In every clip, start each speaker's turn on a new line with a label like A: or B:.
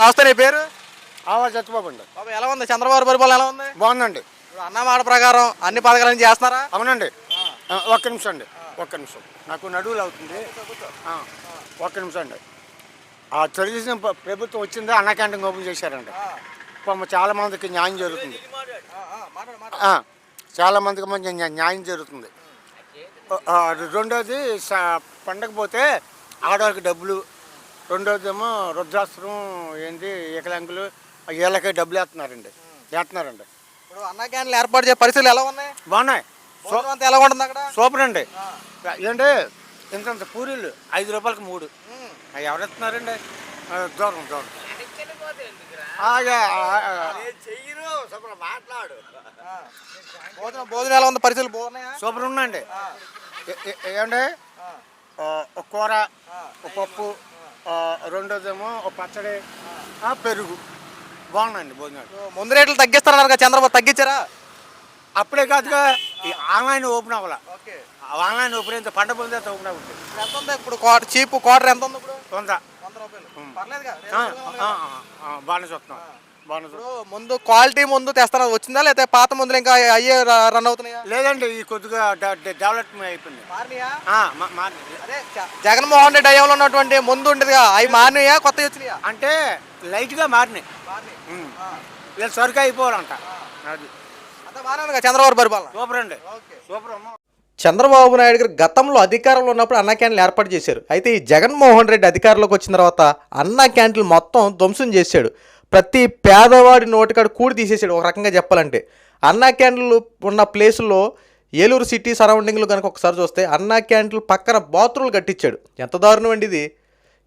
A: నమస్తే నీ పేరు?
B: ఆవా చచ్చిపోబు అండి.
A: బాబు ఎలా ఉంది? చంద్రబాబు పరిపాలన ఎలా ఉంది?
B: బాగుందండి.
A: ఇప్పుడు అన్న మాట ప్రకారం అన్ని పథకాలను చేస్తున్నారా?
B: అవునండి. ఆ, ఒక్క నిమిషం అండి. ఒక్క నిమిషం. నాకు నడువులు అవుతుంది. ఆ, ఒక్క నిమిషం అండి. ఆ తెలుగుదేశం ప్ర- ప్రభుత్వం వచ్చిందా అన్న క్యాంటీన్ ఓపెన్ చేశారండి. పాపం చాలా మందికి న్యాయం జరుగుతుంది. ఆ, చాలా మందికి మంచి న్యా- న్యాయం జరుగుతుంది. ఆ, రెండోది స- పండగ పోతే ఆడవాళ్ళకి డబ్బులు రెండోది ఏమో రుద్రాస్త్రం ఏంటి ఏకలంకులు వీళ్ళకి డబ్బులు వేస్తున్నారండి. వేస్తున్నారండి.
A: ఇప్పుడు అన్న క్యాంటీన్లు ఏర్పాటు చేసే పరిస్థితులు ఎలా ఉన్నాయి?
B: బాగున్నాయి.
A: ఎలా ఉంటుంది అక్కడ?
B: సూపర్ అండి. ఏంటి ఇంతంత పూరీలు ఐదు రూపాయలకి మూడు. ఎవరు ఇస్తున్నారండి దూరం దూరం.
A: భోజనం భోజనం ఎలా ఉంది? పరిస్థితులు బాగున్నాయా?
B: సూపర్ ఉందండి ఏ- ఏ- ఏంటి? ఆ, ఒక కూర ఒక పప్పు రెండోదేమో ఒక పచ్చడి పెరుగు. బాగున్నాయండి భోజనాలు.
A: ముందు రేట్లు తగ్గిస్తారన్నారు చంద్రబాబు తగ్గించారా?
B: అప్పుడే కాదుగా ఈ ఆన్లైన్ ఓపెన్ అవ్వాల? ఆన్లైన్ ఓపెన్ అయితే పంట పొందితే ఓపెన్ అవుతుంది
A: ఎంత ఉంది ఇప్పుడు చీప్ క్వార్టర్ ఎంత ఉంది ఇప్పుడు?
B: కొంత
A: వంద రూపాయలు.
B: బాగానే చూస్తున్నాం
A: ఇప్పుడు ముందు క్వాలిటీ ముందు తెస్తారా? వచ్చిందా లేకపోతే పాత ముందులు ఇంకా అయ్యే రన్ అవుతున్నాయా?
B: లేదండి ఈ కొద్దిగా డెవలప్మెంట్ అయిపోయింది.
A: అదే జగన్మోహన్ రెడ్డి అయ్యంలో ఉన్నటువంటి ముందు ఉండేదిగా అవి మారినాయా కొత్త వచ్చినాయా?
B: అంటే లైట్గా మారినాయి. లేదు సరుకు అయిపోవాలంట. అది.
A: చంద్రబాబు పరిపాలన.
B: సూపర్ అండి. సూపర్ అమ్మ.
A: చంద్రబాబు నాయుడు గారు గతంలో అధికారంలో ఉన్నప్పుడు అన్న క్యాంటీన్లు ఏర్పాటు చేశారు. అయితే ఈ జగన్మోహన్ రెడ్డి అధికారంలోకి వచ్చిన తర్వాత అన్న క్యాంటీన్లు మొత్తం ధ్వంసం చేశాడు. ప్రతి పేదవాడి నోటికాడు కూడి తీసేసాడు ఒక రకంగా చెప్పాలంటే. అన్నా క్యాండిల్ ఉన్న ప్లేసుల్లో ఏలూరు సిటీ సరౌండింగ్లు కనుక ఒకసారి చూస్తే అన్నా క్యాంటీన్లు పక్కన బాత్రూమ్లు కట్టించాడు. ఎంత దారుణం అండి ఇది?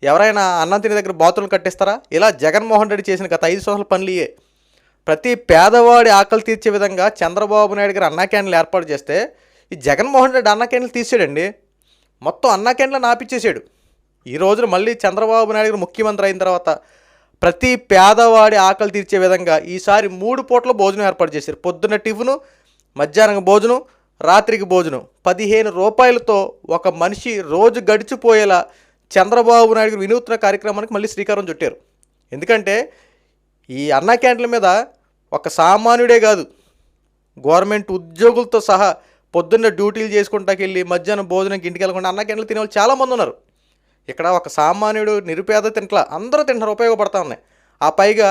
A: ఎవరైనా అన్నం తినే దగ్గర బాత్రూమ్లు కట్టిస్తారా? ఇలా జగన్మోహన్ రెడ్డి చేసిన గత ఐదు సంవత్సరాల పనులు ఇయే ప్రతి పేదవాడి ఆకలి తీర్చే విధంగా చంద్రబాబు నాయుడు గారు అన్నా క్యాంటీన్లు ఏర్పాటు చేస్తే ఈ జగన్మోహన్ రెడ్డి అన్నా క్యాంటీన్లు తీసాడండి మొత్తం అన్నా క్యాంటీన్లు నాపిచ్చేసాడు ఈ రోజున మళ్ళీ చంద్రబాబు నాయుడు గారు ముఖ్యమంత్రి అయిన తర్వాత ప్రతి పేదవాడి ఆకలి తీర్చే విధంగా ఈసారి మూడు పూట్ల భోజనం ఏర్పాటు చేశారు. పొద్దున్న టిఫిను మధ్యాహ్నం భోజనం రాత్రికి భోజనం. పదిహేను రూపాయలతో ఒక మనిషి రోజు గడిచిపోయేలా చంద్రబాబు నాయుడు వినూత్న కార్యక్రమానికి మళ్ళీ శ్రీకారం చుట్టారు. ఎందుకంటే ఈ అన్నా క్యాంటీన్ల మీద ఒక సామాన్యుడే కాదు గవర్నమెంట్ ఉద్యోగులతో సహా పొద్దున్న డ్యూటీలు చేసుకుంటాకెళ్ళి మధ్యాహ్నం భోజనంకి ఇంటికి వెళ్ళకుండా అన్న క్యాంటీన్లు తినే వాళ్ళు చాలామంది ఉన్నారు. ఇక్కడ ఒక సామాన్యుడు నిరుపేద తింట్ల అందరూ తింటారు ఉపయోగపడతా ఉన్నాయి. ఆ పైగా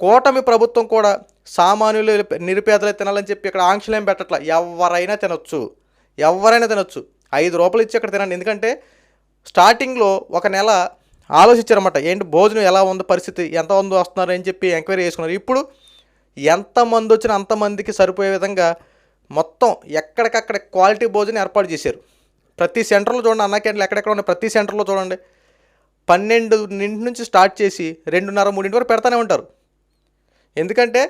A: కూటమి ప్రభుత్వం కూడా సామాన్యులు నిరుపేదలే తినాలని చెప్పి ఇక్కడ ఆంక్షలేం పెట్టట్ల. పెట్టట్లా ఎవరైనా తినొచ్చు. ఎవరైనా తినొచ్చు. ఐదు రూపాయలు ఇచ్చి అక్కడ తినండి. ఎందుకంటే స్టార్టింగ్లో ఒక నెల ఆలోచించారన్నమాట. ఏంటి భోజనం ఎలా ఉంది పరిస్థితి ఎంత మంది వస్తున్నారు అని చెప్పి ఎంక్వైరీ చేసుకున్నారు. ఇప్పుడు ఎంతమంది వచ్చినా అంతమందికి సరిపోయే విధంగా మొత్తం ఎక్కడికక్కడ క్వాలిటీ భోజనం ఏర్పాటు చేశారు. ప్రతి సెంటర్లో చూడండి అన్నా క్యాంటీన్లు ఎక్కడెక్కడ ఉన్నాయి ప్రతి సెంటర్లో చూడండి. పన్నెండు నింటి నుంచి స్టార్ట్ చేసి రెండున్నర మూడింటి వరకు పెడతానే ఉంటారు. ఎందుకంటే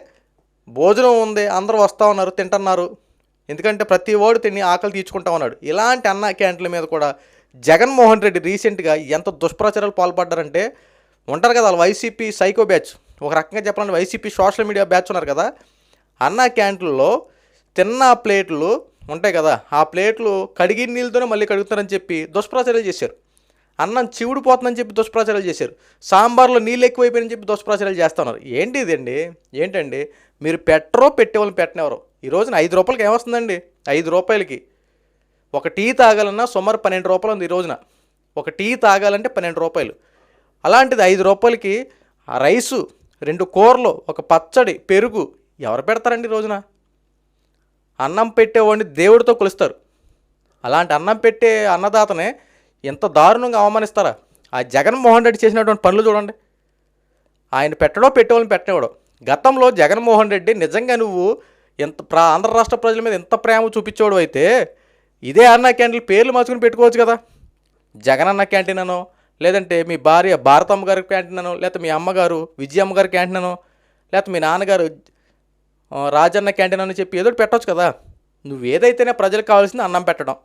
A: భోజనం ఉంది అందరూ వస్తూ ఉన్నారు తింటున్నారు. ఎందుకంటే ప్రతి వాడు తిని ఆకలి తీర్చుకుంటా ఉన్నాడు. ఇలాంటి అన్న క్యాంటీన్ల మీద కూడా జగన్మోహన్ రెడ్డి రీసెంట్గా ఎంత దుష్ప్రచారాలు పాల్పడ్డారంటే ఉంటారు కదా వాళ్ళు వైసీపీ సైకో బ్యాచ్. ఒక రకంగా చెప్పాలంటే వైసీపీ సోషల్ మీడియా బ్యాచ్ ఉన్నారు కదా. అన్న క్యాంటీన్లో తిన్న ప్లేట్లు ఉంటాయి కదా ఆ ప్లేట్లు కడిగి నీళ్ళతోనే మళ్ళీ కడుగుతారని చెప్పి దుష్ప్రాచారాలు చేశారు. అన్నం చివుడు పోతుందని చెప్పి దుష్ప్రచారాలు చేశారు. సాంబార్లో నీళ్ళు ఎక్కువైపోయినని చెప్పి దుష్ప్రచారాలు చేస్తున్నారు ఏంటి ఇదండి? ఏంటండి? మీరు పెట్టరో పెట్టేవాళ్ళని పెట్టినెవరు ఈ రోజున ఐదు రూపాయలకి ఏమొస్తుందండి? ఐదు రూపాయలకి. ఒక టీ తాగాలన్నా సుమారు పన్నెండు రూపాయలు ఉంది ఈ రోజున. ఒక టీ తాగాలంటే పన్నెండు రూపాయలు. అలాంటిది ఐదు రూపాయలకి ఆ రైసు రెండు కూరలు ఒక పచ్చడి పెరుగు ఎవరు పెడతారండి ఈ రోజున? అన్నం పెట్టేవాడిని దేవుడితో కొలుస్తారు. అలాంటి అన్నం పెట్టే అన్నదాతనే ఎంత దారుణంగా అవమానిస్తారా? ఆ జగన్మోహన్ రెడ్డి చేసినటువంటి పనులు చూడండి. ఆయన పెట్టడో పెట్టేవాళ్ళని పెట్టేవాడు. గతంలో జగన్మోహన్ రెడ్డి నిజంగా నువ్వు ఎంత ప్రా ఆంధ్ర రాష్ట్ర ప్రజల మీద ఎంత ప్రేమ చూపించేవాడు అయితే ఇదే అన్న క్యాంటీన్ పేర్లు మార్చుకుని పెట్టుకోవచ్చు కదా. జగన్ అన్న క్యాంటీన్ అనో లేదంటే మీ భార్య భారతమ్మ గారి క్యాంటీన్ అనో లేకపోతే మీ అమ్మగారు విజయమ్మ గారి క్యాంటీన్ అనో లేకపోతే మీ నాన్నగారు రాజన్న క్యాంటీన్ అని చెప్పి ఏదో పెట్టవచ్చు కదా. నువ్వు ఏదైతేనే ప్రజలకు కావాల్సింది అన్నం పెట్టడం.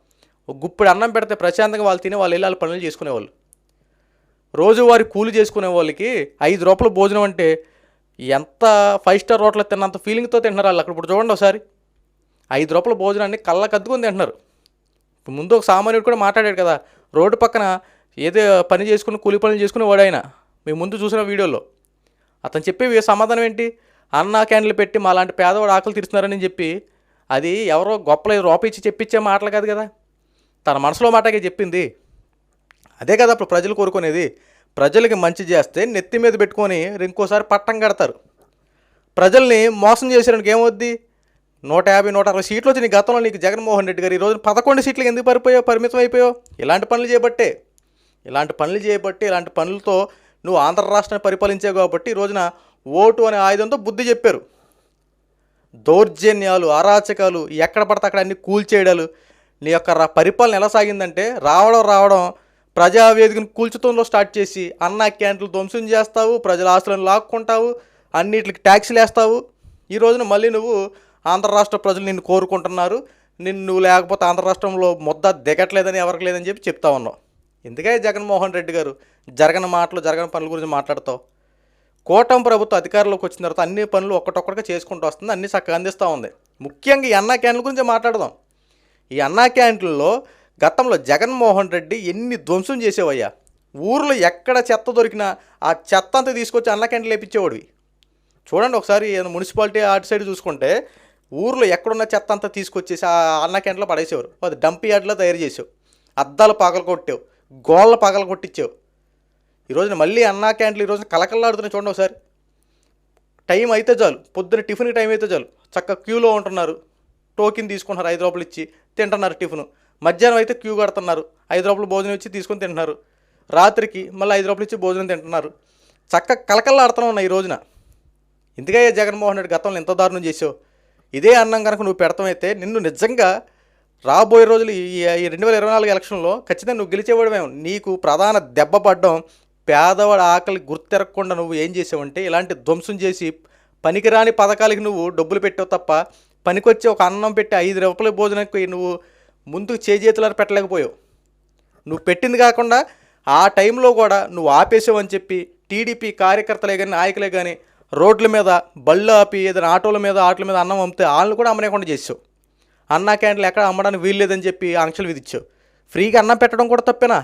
A: ఒక గుప్పుడు అన్నం పెడితే ప్రశాంతంగా వాళ్ళు తినే వాళ్ళు వెళ్ళి వాళ్ళ పనులు చేసుకునేవాళ్ళు. రోజువారి కూలి చేసుకునే వాళ్ళకి ఐదు రూపాయల భోజనం అంటే ఎంత ఫైవ్ స్టార్ హోటల్ తిన్నంత ఫీలింగ్తో తింటున్నారు వాళ్ళు. అక్కడ ఇప్పుడు చూడండి ఒకసారి. ఐదు రూపాయల భోజనాన్ని కళ్ళ కద్దుకొని తింటున్నారు. ముందు ఒక సామాన్యుడు కూడా మాట్లాడాడు కదా రోడ్డు పక్కన ఏదో పని చేసుకుని కూలి పనులు చేసుకుని వాడు ఆయన. మేము ముందు చూసిన వీడియోలో. అతను చెప్పే సమాధానం ఏంటి? అన్న క్యాండిల్ పెట్టి మా లాంటి పేదవాడు ఆకలి తీరుస్తున్నారని చెప్పి అది ఎవరో గొప్పలు రూపాయిచ్చి చెప్పించే మాటలు కాదు కదా. తన మనసులో మాటకే చెప్పింది. అదే కదా అప్పుడు ప్రజలు కోరుకునేది. ప్రజలకి మంచి చేస్తే నెత్తి మీద పెట్టుకొని ఇంకోసారి పట్టం కడతారు. ప్రజల్ని మోసం చేసేయడానికి ఏమవుద్ది? నూట యాభై నూట అరవై సీట్లు వచ్చి నీ గతంలో నీకు జగన్మోహన్ రెడ్డి గారు. ఈరోజు పదకొండు సీట్లు ఎందుకు పరిపోయావు? పరిమితం అయిపోయావు? ఇలాంటి పనులు చేయబట్టే ఇలాంటి పనులు చేయబట్టి ఇలాంటి పనులతో నువ్వు ఆంధ్ర రాష్ట్రాన్ని పరిపాలించావు కాబట్టి ఈ రోజున ఓటు అనే ఆయుధంతో బుద్ధి చెప్పారు. దౌర్జన్యాలు అరాచకాలు ఎక్కడ పడితే అక్కడ అన్ని కూల్చేయడాలు నీ యొక్క పరిపాలన ఎలా సాగిందంటే రావడం రావడం ప్రజావేదికను కూల్చుతంలో స్టార్ట్ చేసి అన్న క్యాంటీన్లు ధ్వంసం చేస్తావు ప్రజల ఆస్తులను లాక్కుంటావు అన్నిటికి ట్యాక్సీలు వేస్తావు. ఈ రోజున మళ్ళీ నువ్వు ఆంధ్ర రాష్ట్ర ప్రజలు నిన్ను కోరుకుంటున్నారు. నిన్ను నువ్వు లేకపోతే ఆంధ్ర రాష్ట్రంలో ముద్ద దిగట్లేదని ఎవరికి లేదని చెప్పి చెప్తా ఉన్నావు. ఎందుకే జగన్మోహన్ రెడ్డి గారు జరగని మాటలు జరగని పనుల గురించి మాట్లాడతావు. కూటమి ప్రభుత్వం అధికారంలోకి వచ్చిన తర్వాత అన్ని పనులు ఒక్కటొక్కటిగా చేసుకుంటూ వస్తుంది అన్ని చక్కగా అందిస్తూ ఉంది. ముఖ్యంగా ఈ అన్నా క్యాంటీన్ల గురించి మాట్లాడదాం. ఈ అన్నా క్యాంటీన్లో గతంలో జగన్మోహన్ రెడ్డి ఎన్ని ధ్వంసం చేసేవయ్యా? ఊర్లో ఎక్కడ చెత్త దొరికినా ఆ చెత్త అంతా తీసుకొచ్చి అన్నా క్యాంటీన్లు వేపించేవాడివి చూడండి ఒకసారి ఏదైనా మున్సిపాలిటీ అటు సైడ్ చూసుకుంటే ఊర్లో ఎక్కడున్న చెత్త అంతా తీసుకొచ్చేసి ఆ అన్న క్యాంటీన్లో పడేసేవారు. అది డంప్ యార్డ్లో తయారు చేసావు. అద్దాలు పగలు కొట్టావు గోళ్ళ పగలు కొట్టించావు ఈ రోజున మళ్ళీ అన్నా క్యాంటీన్లు ఈ రోజున కలకల్లాడుతున్నాయి చూడండి ఒకసారి. టైం అయితే చాలు. పొద్దున టిఫిన్ టైం అయితే చాలు. చక్కగా క్యూలో ఉంటున్నారు. టోకెన్ తీసుకుంటున్నారు ఐదు రూపాయలు ఇచ్చి తింటున్నారు టిఫిన్. మధ్యాహ్నం అయితే క్యూ కడుతున్నారు. ఐదు రూపాయలు భోజనం ఇచ్చి తీసుకొని తింటున్నారు. రాత్రికి మళ్ళీ ఐదు రూపాయలు ఇచ్చి భోజనం తింటున్నారు. చక్కగా కలకల్లాడుతూ ఉన్నాయి ఈ రోజున. ఇందుకే జగన్మోహన్ రెడ్డి గతంలో ఎంత దారుణం చేసావు ఇదే అన్నం కనుక నువ్వు పెడతామైతే నిన్ను నిజంగా రాబోయే రోజులు ఈ రెండు వేల ఇరవై నాలుగు ఎలక్షన్లో ఖచ్చితంగా నువ్వు గెలిచేవాడమేమో నీకు ప్రధాన దెబ్బ పడడం పేదవాడి ఆకలి గుర్తెరగకుండా నువ్వు ఏం చేసావంటే ఇలాంటి ధ్వంసం చేసి పనికిరాని పథకాలకి నువ్వు డబ్బులు పెట్టావు తప్ప పనికొచ్చి ఒక అన్నం పెట్టి ఐదు రూపాయల భోజనానికి నువ్వు ముందుకు చేజేతులను పెట్టలేకపోయావు. నువ్వు పెట్టింది కాకుండా ఆ టైంలో కూడా నువ్వు ఆపేసావు అని చెప్పి టీడీపీ కార్యకర్తలే కానీ నాయకులే కానీ రోడ్ల మీద బళ్ళు ఆపి ఏదైనా ఆటోల మీద ఆటల మీద అన్నం అమ్మితే వాళ్ళని కూడా అమ్మనేకుండా చేసావు. అన్నా క్యాంటీన్లు ఎక్కడ అమ్మడానికి వీల్లేదని చెప్పి ఆంక్షలు విధించావు. ఫ్రీగా అన్నం పెట్టడం కూడా తప్పేనా?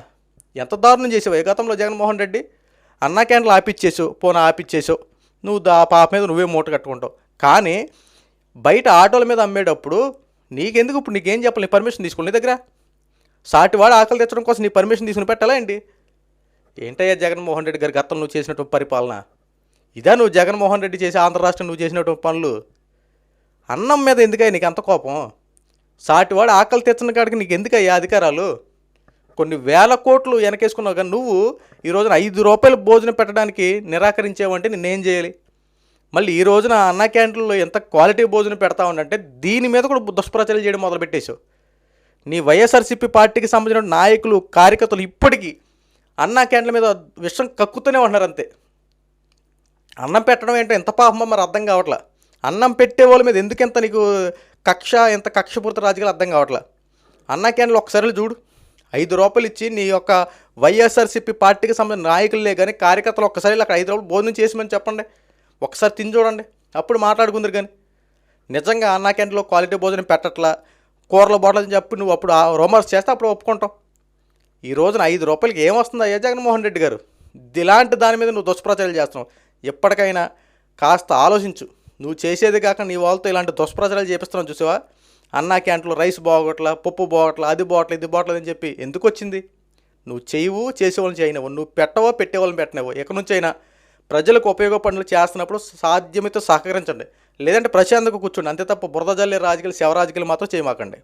A: ఎంత దారుణం చేసావు? ఏ గతంలో జగన్మోహన్ రెడ్డి అన్నా క్యాంటీన్లు ఆపిచ్చేసావు పోనీ ఆపిచ్చేసావు. నువ్వు దా పాప మీద నువ్వే మూట కట్టుకుంటావు. కానీ బయట ఆటోల మీద అమ్మేటప్పుడు నీకెందుకు ఇప్పుడు నీకేం చెప్పాలి? నీ పర్మిషన్ తీసుకోండి నీ దగ్గర. సాటివాడు ఆకలి తెచ్చడం కోసం నీ పర్మిషన్ తీసుకుని పెట్టాలా ఏంటి? ఏంటయ్యా జగన్మోహన్ రెడ్డి గారి గతంలో నువ్వు చేసినటువంటి పరిపాలన? ఇదా నువ్వు జగన్మోహన్ రెడ్డి చేసి ఆంధ్ర రాష్ట్రం నువ్వు చేసినటువంటి పనులు? అన్నం మీద ఎందుకయ్యా నీకు అంత కోపం? సాటివాడు ఆకలి తెచ్చిన కాడికి నీకు ఎందుకయ్యా అధికారాలు? కొన్ని వేల కోట్లు వెనకేసుకున్నావు కానీ నువ్వు ఈ రోజున ఐదు రూపాయలు భోజనం పెట్టడానికి నిరాకరించావంటే నేనేం చేయాలి? మళ్ళీ ఈ రోజున అన్న క్యాంటీన్లో ఎంత క్వాలిటీ భోజనం పెడతా ఉండంటే దీని మీద కూడా దుష్ప్రచారాలు చేయడం మొదలుపెట్టేశావు. నీ వైఎస్ఆర్సీపీ పార్టీకి సంబంధించిన నాయకులు కార్యకర్తలు ఇప్పటికీ అన్నా క్యాంటీన్ల మీద విషం కక్కుతూనే ఉన్నారు అంతే. అన్నం పెట్టడం ఏంటో ఎంత పాపమో మరి అర్థం కావట్లా. అన్నం పెట్టే వాళ్ళ మీద ఎందుకు ఎంత నీకు కక్ష ఎంత కక్షపూరిత రాజకీయాలు అర్థం కావట్లా. అన్నా క్యాండిల్ ఒకసారి చూడు. ఐదు రూపాయలు ఇచ్చి నీ యొక్క వైఎస్ఆర్సీపీ పార్టీకి సంబంధించిన నాయకులే కానీ కార్యకర్తలు ఒక్కసారి అక్కడ ఐదు రూపాయలు భోజనం చేసిమని చెప్పండి. ఒకసారి తిని చూడండి. అప్పుడు మాట్లాడుకుందరు కానీ నిజంగా అన్నా క్యాంటీన్లో క్వాలిటీ భోజనం పెట్టట్లా? కూరల బాటలు అని చెప్పి నువ్వు అప్పుడు రోమర్స్ చేస్తే అప్పుడు ఒప్పుకుంటావు. ఈ రోజున ఐదు రూపాయలకి ఏమొస్తుంది అయ్యా జగన్మోహన్ రెడ్డి గారు? ఇలాంటి దాని మీద నువ్వు దుష్ప్రచారాలు చేస్తున్నావు. ఎప్పటికైనా కాస్త ఆలోచించు. నువ్వు చేసేది కాక నీ వాళ్ళతో ఇలాంటి దుష్ప్రచారాలు చేపిస్తున్నావు చూసావా? అన్నా క్యాంట్లో రైస్ బాగోట్ల పప్పు బాగోట్లా అది బాగోట్ల ఇది బాగోట్లేదు అని చెప్పి ఎందుకు వచ్చింది? నువ్వు చేయవు చేసేవాళ్ళని చేయనివ్వు నువ్వు పెట్టవో పెట్టేవాళ్ళని పెట్టనివ్వు. ఎక్కడి నుంచి అయినా ప్రజలకు ఉపయోగ పనులు చేస్తున్నప్పుడు సాధ్యమైతే సహకరించండి. లేదంటే ప్రశాంతంగా కూర్చోండి. అంతే తప్ప బురద జల్లే రాజకీయాలు శివరాజకీయాలు మాత్రం చేయమాకండి.